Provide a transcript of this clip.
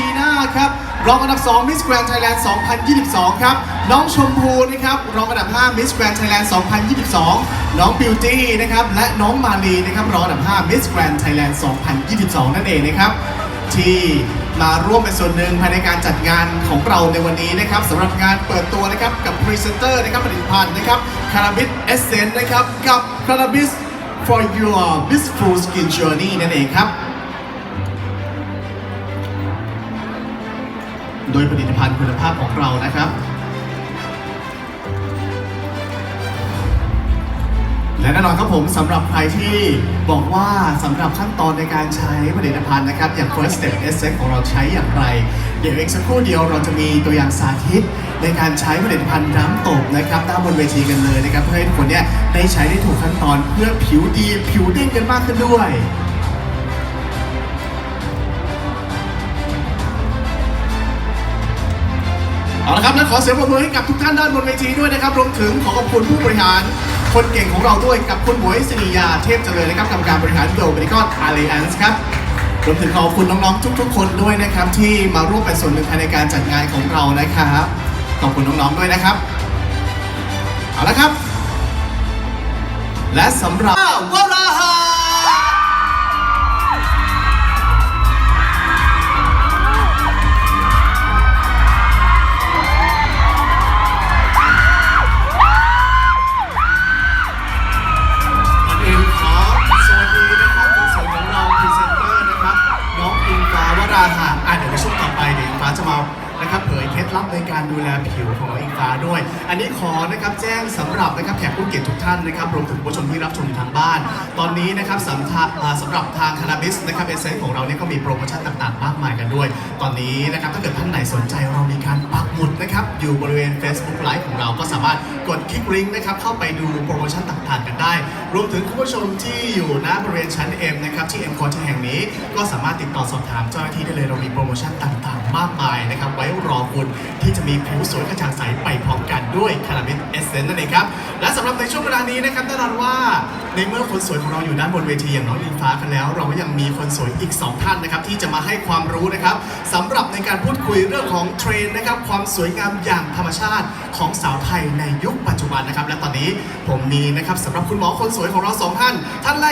ชีน่าครับรองอันดับ 2 Miss Grand Thailand 2022 ครับ น้องชมพูนะครับรองอันดับ 5 Miss Grand Thailand 2022 น้องบิวตี้นะครับและน้องมาลีนะครับรองอันดับ 5 Miss Grand Thailand 2022 นั่นเองนะครับที่มาร่วมเป็นส่วนหนึ่งภายในการจัดงานของเราในวันนี้นะครับสำหรับงานเปิดตัวนะครับกับพรีเซนเตอร์นะครับผลิตภัณฑ์นะครับคาราบิสเอเซนนะครับกับคาราบิส for your blissful skin journey นั่นเองครับ โดยผลิตภัณฑ์คุณภาพของเรานะครับ และแน่นอนครับผมสำหรับใครที่บอกว่าสำหรับขั้นตอนในการใช้ผลิตภัณฑ์นะครับ อย่าง First Step Essence ของเราใช้อย่างไร เดี๋ยวอีกสักครู่เดียวเราจะมีตัวอย่างสาธิต ในการใช้ผลิตภัณฑ์น้ำตบนะครับด้านบนเวทีกันเลยนะครับเพื่อให้ทุกคนเนี่ยได้ใช้ได้ถูกขั้นตอนเพื่อผิวดีผิวเด้งกันมากขึ้นด้วย เอาละครับและขอเสียงปรบมือให้กับทุกท่านด้านบนเวทีด้วยนะครับรวมถึงขอขอบคุณผู้บริหาร คนเก่งของเราด้วยกับคุณหมวยศรียาเทพเจริญนะครับกรรมการบริหารโดเมดิคอลอารีแอนส์ครับรวมถึงขอบคุณน้องๆทุก ๆ คนด้วยนะครับ ที่มาร่วมเป็นส่วนหนึ่งในการจัดงานของเรานะครับขอบคุณน้องๆด้วยนะครับเอาละครับ และสำหรับวราหะ ลับในการดูแลผิวของน้องอิงฟ้าด้วย อันนี้ขอนะครับแจ้งสำหรับนะครับแขกผู้เกียรติทุกท่านนะครับรวมถึงผู้ชมที่รับชมอยู่ทางบ้าน ตอนนี้นะครับสำหรับสำหรับทางคานาบิสนะครับเอเซนของเราเนี่ยก็มีโปรโมชั่นต่างๆ มากมายกันด้วย ตอนนี้นะครับถ้าเกิดท่านไหนสนใจเรามีการปักหมุดนะครับอยู่บริเวณ Facebook Live ของเราก็สามารถกดคลิกลิงก์นะครับเข้าไปดูโปรโมชั่นต่างๆ กันได้ รวมถึงคุณผู้ชมที่อยู่ณบริเวณชั้น M นะครับที่ M คอร์แห่งนี้ ก็สามารถติดต่อสอบถามเจ้าหน้าที่ได้เลยเรามีโปรโมชั่นต่างๆ มากมายนะครับ ไว้รอคุณที่จะมีผิวสวยกระจ่างใสไปพร้อมกันด้วยคาราเมลเอเซนต์นั่นเองครับ และสำหรับในช่วงเวลานี้นะครับแน่นอนว่า ในเมื่อคนสวยของเราอยู่ด้านบนเวทีอย่างน้องอิงฟ้ากันแล้ว เราก็ยังมีคนสวยอีก 2 ท่านนะครับที่จะมาให้ความรู้นะครับสำหรับในการพูดคุยเรื่องของเทรนด์นะครับความสวยงามอย่างธรรมชาติของสาวไทยในยุคปัจจุบันนะครับและตอนนี้ผมมีนะครับสำหรับคุณหมอคนสวยของเราสองท่านท่านแรก